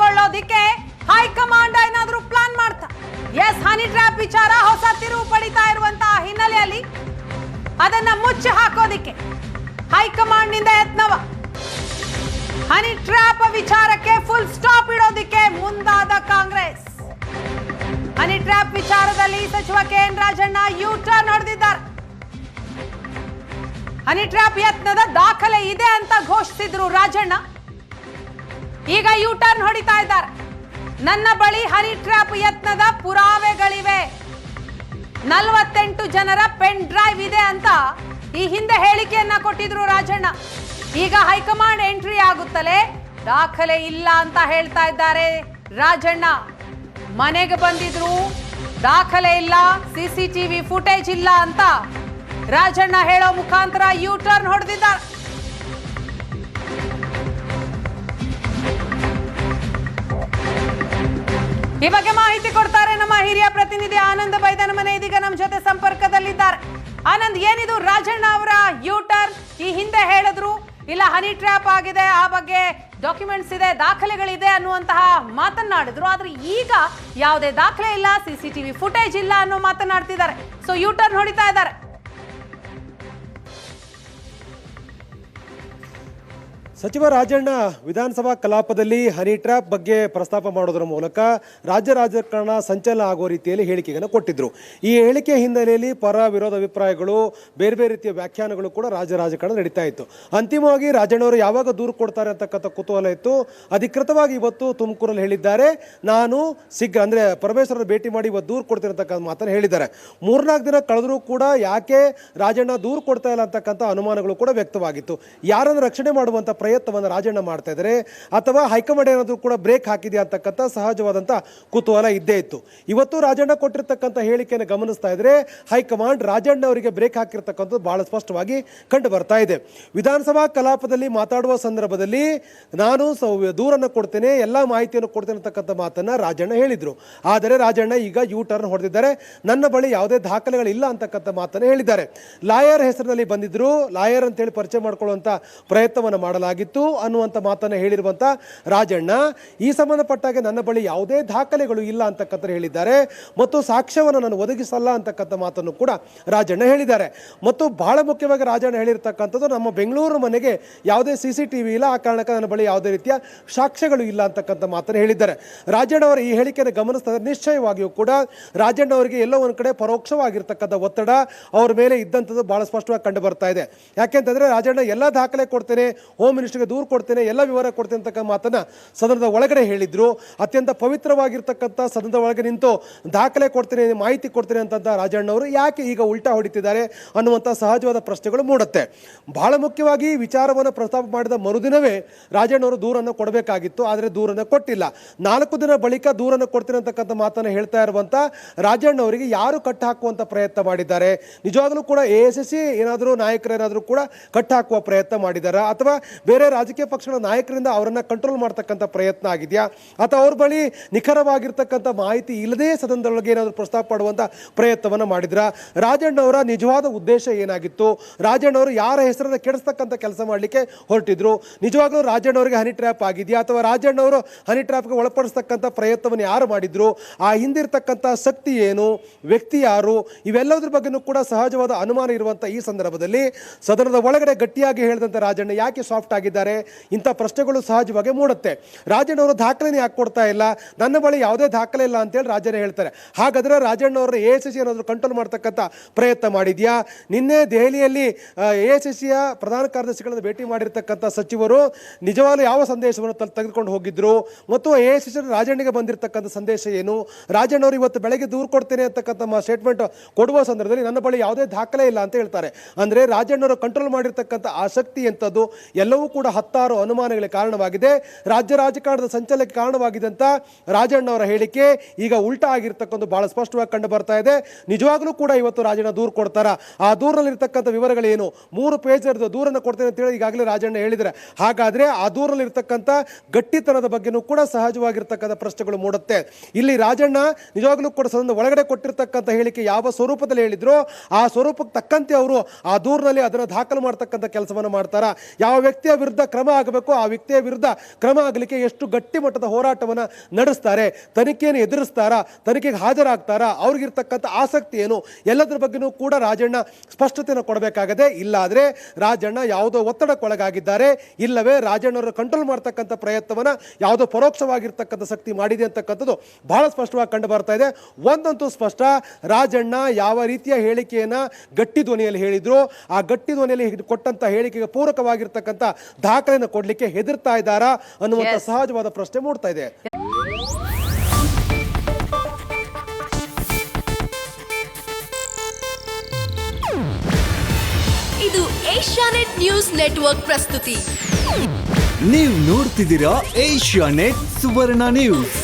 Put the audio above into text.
ಮಾಡೋದಿಕ್ಕೆ ಹೈಕಮಾಂಡ್ ಏನಾದ್ರೂ ಪ್ಲಾನ್ ಮಾಡ್ತಾ? ಎಸ್ ಹನಿ ಟ್ರ್ಯಾಪ್ ವಿಚಾರ ಹೊಸ ತಿರುವು ಪಡಿತಾ ಇರುವಂತಹ ಹಿನ್ನೆಲೆಯಲ್ಲಿ ಅದನ್ನ ಮುಚ್ಚಿ ಹಾಕೋದಿಕ್ಕೆ ಹೈಕಮಾಂಡ್ನಿಂದ ಯತ್ನವ. ಹನಿ ಟ್ರ್ಯಾಪ್ ವಿಚಾರಕ್ಕೆ ಫುಲ್ ಸ್ಟಾಪ್ ಇಡೋದಿಕ್ಕೆ ಮುಂದಾದ ಕಾಂಗ್ರೆಸ್. ಹನಿ ಟ್ರ್ಯಾಪ್ ವಿಚಾರದಲ್ಲಿ ಸಚಿವ K N Rajanna U turn ಹೊಡೆದಿದ್ದಾರೆ. ಹನಿ ಟ್ರ್ಯಾಪ್ ಯತ್ನದ ದಾಖಲೆ ಇದೆ ಅಂತ ಘೋಷಿಸಿದ್ರು ರಾಜಣ್ಣ. ಈಗ ಯು ಟರ್ನ್ ಹೊಡಿತಾ ಇದ್ದಾರೆ. ನನ್ನ ಬಳಿ ಹನಿ ಟ್ರ್ಯಾಪ್ ಯತ್ನದ ಪುರಾವೆಗಳಿವೆ. ನಲವತ್ತೆಂಟು ಜನರ ಪೆನ್ ಡ್ರೈವ್ ಇದೆ ಅಂತ ಈ ಹಿಂದೆ ಹೇಳಿಕೆಯನ್ನ ಕೊಟ್ಟಿದ್ರು ರಾಜಣ್ಣ. ಈಗ ಹೈಕಮಾಂಡ್ ಎಂಟ್ರಿ ಆಗುತ್ತಲೇ? ದಾಖಲೆ ಇಲ್ಲ ಅಂತ ಹೇಳ್ತಾ ಇದ್ದಾರೆ ರಾಜಣ್ಣ. ಮನೆಗೆ ಬಂದಿದ್ರು. ದಾಖಲೆ ಇಲ್ಲ ಸಿಸಿಟಿವಿ ಫುಟೇಜ್ ಇಲ್ಲ ಅಂತ ರಾಜಣ್ಣ ಹೇಳೋ ಮುಖಾಂತರ ಯೂ ಟರ್ನ್ ಹೊಡೆದಿದ್ದಾರೆ. ಈ ಬಗ್ಗೆ ಮಾಹಿತಿ ಕೊಡ್ತಾರೆ ನಮ್ಮ ಹಿರಿಯ ಪ್ರತಿನಿಧಿ ಆನಂದ್ ಬೈದನ ಮನೆ ಇದೀಗ ನಮ್ಮ ಜೊತೆ ಸಂಪರ್ಕದಲ್ಲಿದ್ದಾರೆ. ಆನಂದ್, ಏನಿದು? ರಾಜಣ್ಣ ಅವರ ಯೂಟರ್ನ್ ಈ ಹಿಂದೆ ಹೇಳಿದ್ರು. ಇಲ್ಲ ಹನಿ ಟ್ರ್ಯಾಪ್ ಆಗಿದೆ, ಆ ಬಗ್ಗೆ ಡಾಕ್ಯುಮೆಂಟ್ಸ್ ಇದೆ, ದಾಖಲೆಗಳಿದೆ ಅನ್ನುವಂತಹ ಮಾತನಾಡಿದ್ರು ಆದ್ರೆ ಈಗ ಯಾವುದೇ ದಾಖಲೆ ಇಲ್ಲ ಸಿಸಿಟಿವಿ ಫುಟೇಜ್ ಇಲ್ಲ ಅನ್ನೋ ಮಾತನಾಡ್ತಿದ್ದಾರೆ ಸೊ ಯೂಟರ್ನ್ ಹೊಡಿತಾ ಇದ್ದಾರೆ. ಸಚಿವ ರಾಜಣ್ಣ ವಿಧಾನಸಭಾ ಕಲಾಪದಲ್ಲಿ ಹನಿ ಟ್ರ್ಯಾಪ್ ಬಗ್ಗೆ ಪ್ರಸ್ತಾಪ ಮಾಡೋದರ ಮೂಲಕ ರಾಜ್ಯ ರಾಜಕಾರಣ ಸಂಚಲನ ಆಗುವ ರೀತಿಯಲ್ಲಿ ಹೇಳಿಕೆಯನ್ನು ಕೊಟ್ಟಿದ್ರು. ಈ ಹೇಳಿಕೆ ಹಿನ್ನೆಲೆಯಲ್ಲಿ ಪರ ವಿರೋಧ ಅಭಿಪ್ರಾಯಗಳು, ಬೇರೆ ಬೇರೆ ರೀತಿಯ ವ್ಯಾಖ್ಯಾನಗಳು ಕೂಡ ರಾಜ್ಯ ರಾಜಕಾರಣ ನಡೀತಾ ಇತ್ತು. ಅಂತಿಮವಾಗಿ ರಾಜಣ್ಣವರು ಯಾವಾಗ ದೂರು ಕೊಡ್ತಾರೆ ಅಂತಕ್ಕಂಥ ಕುತೂಹಲ ಇತ್ತು. ಅಧಿಕೃತವಾಗಿ ಇವತ್ತು ತುಮಕೂರಲ್ಲಿ ಹೇಳಿದ್ದಾರೆ. ನಾನು ಸಿಗ್ ಅಂದರೆ ಪರಮೇಶ್ವರರ ಭೇಟಿ ಮಾಡಿ ಇವತ್ತು ದೂರು ಕೊಡ್ತೀನಿ ಅಂತಕ್ಕಂಥ ಮಾತನ್ನು ಹೇಳಿದ್ದಾರೆ. ಮೂರ್ನಾಲ್ಕು ದಿನ ಕಳೆದರೂ ಕೂಡ ಯಾಕೆ ರಾಜಣ್ಣ ದೂರು ಕೊಡ್ತಾ ಇಲ್ಲ ಅಂತಕ್ಕಂಥ ಅನುಮಾನಗಳು ಕೂಡ ವ್ಯಕ್ತವಾಗಿತ್ತು. ಯಾರನ್ನು ರಕ್ಷಣೆ ಮಾಡುವಂಥ ಪ್ರಯತ್ನವನ್ನು ರಾಜಣ್ಣ ಮಾಡ್ತಾ ಇದ್ದಾರೆ. ಅಥವಾ ಹೈಕಮಾಂಡ್ ಏನಾದರೂ ಕೂಡ ಬ್ರೇಕ್ ಹಾಕಿದೆಯಾ ಅಂತಕ್ಕಂಥ ಸಹಜವಾದಂಥ ಕುತೂಹಲ ಇದ್ದೇ ಇತ್ತು. ಇವತ್ತು ರಾಜಣ್ಣ ಕೊಟ್ಟಿರ್ತಕ್ಕಂಥ ಹೇಳಿಕೆಯನ್ನು ಗಮನಿಸ್ತಾ ಇದ್ದರೆ ಹೈಕಮಾಂಡ್ ರಾಜಣ್ಣ ಅವರಿಗೆ ಬ್ರೇಕ್ ಹಾಕಿರ್ತಕ್ಕಂಥದ್ದು ಭಾಳ ಸ್ಪಷ್ಟವಾಗಿ ಕಂಡು ಬರ್ತಾ ಇದೆ. ವಿಧಾನಸಭಾ ಕಲಾಪದಲ್ಲಿ ಮಾತಾಡುವ ಸಂದರ್ಭದಲ್ಲಿ ನಾನು ದೂರನ್ನು ಕೊಡ್ತೇನೆ, ಎಲ್ಲ ಮಾಹಿತಿಯನ್ನು ಕೊಡ್ತೇನೆ ಅಂತಕ್ಕಂಥ ಮಾತನ್ನು ರಾಜಣ್ಣ ಹೇಳಿದರು. ಆದರೆ ರಾಜಣ್ಣ ಈಗ ಯೂ ಟರ್ನ್ ಹೊಡೆದಿದ್ದಾರೆ. ನನ್ನ ಬಳಿ ಯಾವುದೇ ದಾಖಲೆಗಳಿಲ್ಲ ಅಂತಕ್ಕಂಥ ಮಾತನ್ನು ಹೇಳಿದ್ದಾರೆ. ಲಾಯರ್ ಹೆಸರಿನಲ್ಲಿ ಬಂದಿದ್ರು. ಲಾಯರ್ ಅಂತೇಳಿ ಪರಿಚಯ ಮಾಡಿಕೊಳ್ಳುವಂಥ ಪ್ರಯತ್ನವನ್ನು ಮಾಡಲಾಗಿತ್ತು ಅನ್ನುವಂಥ ಮಾತನ್ನು ಹೇಳಿರುವಂಥ ರಾಜಣ್ಣ. ಈ ಸಂಬಂಧಪಟ್ಟಾಗೆ ನನ್ನ ಬಳಿ ಯಾವುದೇ ದಾಖಲೆಗಳು ಇಲ್ಲ ಅಂತಕ್ಕಂಥ ಹೇಳಿದ್ದಾರೆ. ಮತ್ತು ಸಾಕ್ಷ್ಯವನ್ನು ನಾನು ಒದಗಿಸಲ್ಲ ಅಂತಕ್ಕಂಥ ಮಾತನ್ನು ಕೂಡ ರಾಜಣ್ಣ ಹೇಳಿದ್ದಾರೆ. ಮತ್ತು ಬಹಳ ಮುಖ್ಯವಾಗಿ ರಾಜಣ್ಣ ಹೇಳಿರ್ತಕ್ಕಂಥದ್ದು ನಮ್ಮ ಬೆಂಗಳೂರು ಮನೆಗೆ ಯಾವುದೇ ಸಿ ಸಿ ಟಿ ವಿ ಇಲ್ಲ. ಆ ಕಾರಣಕ್ಕೆ ನನ್ನ ಬಳಿ ಯಾವುದೇ ರೀತಿಯ ಸಾಕ್ಷ್ಯಗಳು ಇಲ್ಲ ಅಂತಕ್ಕಂಥ ಮಾತನ್ನು ಹೇಳಿದ್ದಾರೆ. ರಾಜಣ್ಣ ಅವರ ಈ ಹೇಳಿಕೆಯನ್ನು ಗಮನಿಸ್ತಾರೆ ನಿಶ್ಚಯವಾಗಿಯೂ ಕೂಡ ರಾಜಣ್ಣ ಅವರಿಗೆ ಎಲ್ಲೋ ಒಂದು ಕಡೆ ಪರೋಕ್ಷವಾಗಿರ್ತಕ್ಕಂಥ ಒತ್ತಡ ಅವ್ರ ಮೇಲೆ ಇದ್ದಂಥದ್ದು ಬಹಳ ಸ್ಪಷ್ಟವಾಗಿ ಕಂಡು ಬರ್ತಾ ಇದೆ. ಯಾಕೆಂತಂದ್ರೆ ರಾಜಣ್ಣ, ಎಲ್ಲ ದಾಖಲೆ ಕೊಡ್ತೇನೆ ಹೋಮ್ ಮಿನಿಸ್ಟರ್ಗೆ ದೂರು ಕೊಡ್ತೇನೆ, ಎಲ್ಲ ವಿವರ ಕೊಡ್ತೇನೆ ಅಂತಕ್ಕ ಮಾತನ್ನ ಸದನದ ಒಳಗಡೆ ಹೇಳಿದ್ರು. ಅತ್ಯಂತ ಪವಿತ್ರವಾಗಿರ್ತಕ್ಕಂಥ ಸದನದ ಒಳಗೆ ನಿಂತು ದಾಖಲೆ ಕೊಡ್ತೇನೆ, ಮಾಹಿತಿ ಕೊಡ್ತೇನೆ ಅಂತಂತ ರಾಜಣ್ಣವರು ಯಾಕೆ ಈಗ ಉಲ್ಟಾ ಹೊಡಿತಿದ್ದಾರೆ ಅನ್ನುವಂಥ ಸಹಜವಾದ ಪ್ರಶ್ನೆಗಳು ಮೂಡುತ್ತೆ. ಬಹಳ ಮುಖ್ಯವಾಗಿ ವಿಚಾರವನ್ನು ಪ್ರಸ್ತಾಪ ಮಾಡಿದ ಮರುದಿನವೇ ರಾಜಣ್ಣವರು ದೂರನ್ನು ಕೊಡಬೇಕಾಗಿತ್ತು, ಆದರೆ ದೂರನ್ನು ಕೊಟ್ಟಿಲ್ಲ. ನಾಲ್ಕು ದಿನ ಬಳಿಕ ದೂರನ್ನು ಕೊಡ್ತೀನಿ ಅಂತಕ್ಕಂಥ ಮಾತನ್ನು ಹೇಳ್ತಾ ಇರುವಂಥ ರಾಜಣ್ಣ ಅವರಿಗೆ ಯಾರು ಕಟ್ಟ ಹಾಕುವಂಥ ಪ್ರಯತ್ನ ಮಾಡಿದ್ದಾರೆ? ನಿಜವಾಗ್ಲೂ ಕೂಡ ಎ ಎಸ್ ಎಸ್ ಏನಾದರೂ ನಾಯಕರೇನಾದರೂ ಕೂಡ ಕಟ್ಟ ಹಾಕುವ ಪ್ರಯತ್ನ ಮಾಡಿದ್ದಾರೆ? ಅಥವಾ ರಾಜಕೀಯ ಪಕ್ಷಗಳ ನಾಯಕರಿಂದ ಅವರನ್ನು ಕಂಟ್ರೋಲ್ ಮಾಡ್ತಕ್ಕಂಥ ಪ್ರಯತ್ನ ಆಗಿದೆಯಾ? ಅಥವಾ ಅವ್ರ ಬಳಿ ನಿಖರವಾಗಿರ್ತಕ್ಕಂಥ ಮಾಹಿತಿ ಇಲ್ಲದೇ ಸದನದೊಳಗೆ ಏನಾದರೂ ಪ್ರಸ್ತಾಪ ಮಾಡುವಂಥ ಪ್ರಯತ್ನವನ್ನು ಮಾಡಿದ್ರ? ರಾಜಣ್ಣ ಅವರ ನಿಜವಾದ ಉದ್ದೇಶ ಏನಾಗಿತ್ತು? ರಾಜಣ್ಣ ಅವರು ಯಾರ ಹೆಸರನ್ನು ಕೆಡಿಸ್ತಕ್ಕಂಥ ಕೆಲಸ ಮಾಡಲಿಕ್ಕೆ ಹೊರಟಿದ್ರು? ನಿಜವಾಗ್ಲೂ ರಾಜಣ್ಣವರಿಗೆ ಹನಿ ಟ್ರ್ಯಾಪ್ ಆಗಿದೆಯಾ? ಅಥವಾ ರಾಜಣ್ಣವರು ಹನಿ ಟ್ರ್ಯಾಪ್ಗೆ ಒಳಪಡಿಸ್ತಕ್ಕಂಥ ಪ್ರಯತ್ನವನ್ನು ಯಾರು ಮಾಡಿದ್ರು? ಆ ಹಿಂದಿರ್ತಕ್ಕಂಥ ಶಕ್ತಿ ಏನು? ವ್ಯಕ್ತಿ ಯಾರು? ಇವೆಲ್ಲದರ ಬಗ್ಗೆನೂ ಕೂಡ ಸಹಜವಾದ ಅನುಮಾನ ಇರುವಂಥ ಈ ಸಂದರ್ಭದಲ್ಲಿ ಸದನದ ಒಳಗಡೆ ಗಟ್ಟಿಯಾಗಿ ಹೇಳಿದಂಥ ರಾಜಣ್ಣ ಯಾಕೆ ಸಾಫ್ಟ್ ಆಗಿದ್ದಾರೆ. ಇಂಥ ಪ್ರಶ್ನೆಗಳು ಸಹಜವಾಗಿ ಮೂಡುತ್ತೆ. ರಾಜಣ್ಣ ಅವರು ದಾಖಲೆನೇ ಯಾಕೆ ಕೊಡ್ತಾ ಇಲ್ಲ. ನನ್ನ ಬಳಿ ಯಾವುದೇ ದಾಖಲೆ ಇಲ್ಲ ಅಂತೇಳಿ ರಾಜಣ್ಣ ಹೇಳ್ತಾರೆ. ಹಾಗಾದರೆ ರಾಜಣ್ಣ ಅವರ ಎ ಎಸ್ ಸಿ ಏನಾದರೂ ಕಂಟ್ರೋಲ್ ಮಾಡ್ತಕ್ಕಂಥ ಪ್ರಯತ್ನ ಮಾಡಿದ್ಯಾ? ನಿನ್ನೆ ದೆಹಲಿಯಲ್ಲಿ ಎ ಎಸ್ ಸಿಯ ಪ್ರಧಾನ ಕಾರ್ಯದರ್ಶಿಗಳನ್ನು ಭೇಟಿ ಮಾಡಿರ್ತಕ್ಕಂಥ ಸಚಿವರು ನಿಜವಾಗ್ಲೂ ಯಾವ ಸಂದೇಶವನ್ನು ತೆಗೆದುಕೊಂಡು ಹೋಗಿದ್ರು? ಮತ್ತು ಎ ಎಸ್ ಎಸ್ ರಾಜಣ್ಣಗೆ ಬಂದಿರತಕ್ಕಂಥ ಸಂದೇಶ ಏನು? ರಾಜಣ್ಣವರು ಇವತ್ತು ಬೆಳಗ್ಗೆ ದೂರ ಕೊಡ್ತೇನೆ ಅಂತಕ್ಕಂಥ ಸ್ಟೇಟ್ಮೆಂಟ್ ಕೊಡುವ ಸಂದರ್ಭದಲ್ಲಿ ನನ್ನ ಬಳಿ ಯಾವುದೇ ದಾಖಲೆ ಇಲ್ಲ ಅಂತ ಹೇಳ್ತಾರೆ. ಅಂದರೆ ರಾಜಣ್ಣವರು ಕಂಟ್ರೋಲ್ ಮಾಡಿರ್ತಕ್ಕಂಥ ಆಸಕ್ತಿ ಎಂಥದ್ದು? ಎಲ್ಲವೂ ಕೂಡ ಹತ್ತಾರು ಅನುಮಾನಗಳಿಗೆ ಕಾರಣವಾಗಿದೆ. ರಾಜ್ಯ ರಾಜಕಾರಣದ ಸಂಚಲನಕ್ಕೆ ಕಾರಣವಾಗಿದೆ ಅಂತ ರಾಜಣ್ಣ ಅವರ ಹೇಳಿಕೆ ಈಗ ಉಲ್ಟಾ ಆಗಿರ್ತಕ್ಕಂಥ ಬಹಳ ಸ್ಪಷ್ಟವಾಗಿ ಕಂಡು ಬರ್ತಾ ಇದೆ. ನಿಜವಾಗ್ಲೂ ಕೂಡ ಇವತ್ತು ರಾಜಣ್ಣ ದೂರು ಕೊಡ್ತಾರ? ಆ ದೂರಲ್ಲಿರ್ತಕ್ಕಂಥ ವಿವರಗಳೇನು? ಮೂರು ಪೇಜ್ ದೂರನ್ನು ಕೊಡ್ತೇನೆ ಅಂತ ಹೇಳಿ ಈಗಾಗಲೇ ರಾಜಣ್ಣ ಹೇಳಿದರೆ ಹಾಗಾದ್ರೆ ಆ ದೂರಲ್ಲಿರ್ತಕ್ಕಂಥ ಗಟ್ಟಿತನದ ಬಗ್ಗೆನೂ ಕೂಡ ಸಹಜವಾಗಿರ್ತಕ್ಕಂಥ ಪ್ರಶ್ನೆಗಳು ಮೂಡುತ್ತೆ. ಇಲ್ಲಿ ರಾಜಣ್ಣ ನಿಜವಾಗ್ಲೂ ಕೂಡ ಸದನ ಒಳಗಡೆ ಕೊಟ್ಟಿರ್ತಕ್ಕಂಥ ಹೇಳಿಕೆ ಯಾವ ಸ್ವರೂಪದಲ್ಲಿ ಹೇಳಿದ್ರು? ಆ ಸ್ವರೂಪಕ್ಕೆ ತಕ್ಕಂತೆ ಅವರು ಆ ದೂರಿನಲ್ಲಿ ಅದನ್ನು ದಾಖಲು ಮಾಡ್ತಕ್ಕಂಥ ಕೆಲಸವನ್ನು ಮಾಡ್ತಾರ? ಯಾವ ವ್ಯಕ್ತಿಯ ವಿರುದ್ಧ ಕ್ರಮ ಆಗಬೇಕು, ಆ ವ್ಯಕ್ತಿಯ ವಿರುದ್ಧ ಕ್ರಮ ಆಗಲಿಕ್ಕೆ ಎಷ್ಟು ಗಟ್ಟಿ ಮಟ್ಟದ ಹೋರಾಟವನ್ನು ನಡೆಸ್ತಾರೆ, ತನಿಖೆಯನ್ನು ಎದುರಿಸ್ತಾರಾ, ತನಿಖೆಗೆ ಹಾಜರಾಗ್ತಾರಾ, ಅವ್ರಿಗಿರ್ತಕ್ಕಂಥ ಆಸಕ್ತಿ ಏನು, ಎಲ್ಲದರ ಬಗ್ಗೆನೂ ಕೂಡ ರಾಜಣ್ಣ ಸ್ಪಷ್ಟತೆಯನ್ನು ಕೊಡಬೇಕಾಗದೆ ಇಲ್ಲಾದರೆ ರಾಜಣ್ಣ ಯಾವುದೋ ಒತ್ತಡಕ್ಕೊಳಗಾಗಿದ್ದಾರೆ. ಇಲ್ಲವೇ ರಾಜಣ್ಣವರು ಕಂಟ್ರೋಲ್ ಮಾಡ್ತಕ್ಕಂಥ ಪ್ರಯತ್ನವನ್ನು ಯಾವುದೋ ಪರೋಕ್ಷವಾಗಿರ್ತಕ್ಕಂಥ ಶಕ್ತಿ ಮಾಡಿದೆ ಅಂತಕ್ಕಂಥದ್ದು ಬಹಳ ಸ್ಪಷ್ಟವಾಗಿ ಕಂಡು ಬರ್ತಾ ಇದೆ. ಒಂದಂತೂ ಸ್ಪಷ್ಟ, ರಾಜಣ್ಣ ಯಾವ ರೀತಿಯ ಹೇಳಿಕೆಯನ್ನು ಗಟ್ಟಿ ಧ್ವನಿಯಲ್ಲಿ ಹೇಳಿದ್ರು, ಆ ಗಟ್ಟಿ ಧ್ವನಿಯಲ್ಲಿ ಕೊಟ್ಟಂಥ ಹೇಳಿಕೆಗೆ ಪೂರಕವಾಗಿರ್ತಕ್ಕಂಥ ದಾಖಲೆಯನ್ನು ಕೊಡ್ಲಿಕ್ಕೆ ಹೆದರ್ತಾ ಇದ್ದಾರಾ ಅನ್ನುವಂಥ ಸಹಜವಾದ ಪ್ರಶ್ನೆ ಮೂಡ್ತಾ ಇದೆ. ಇದು ಏಷ್ಯಾನೆಟ್ ನ್ಯೂಸ್ ನೆಟ್ವರ್ಕ್ ಪ್ರಸ್ತುತಿ. ನೀವು ನೋಡ್ತಿದ್ದೀರಾ ಏಷ್ಯಾ ನೆಟ್ ಸುವರ್ಣ ನ್ಯೂಸ್.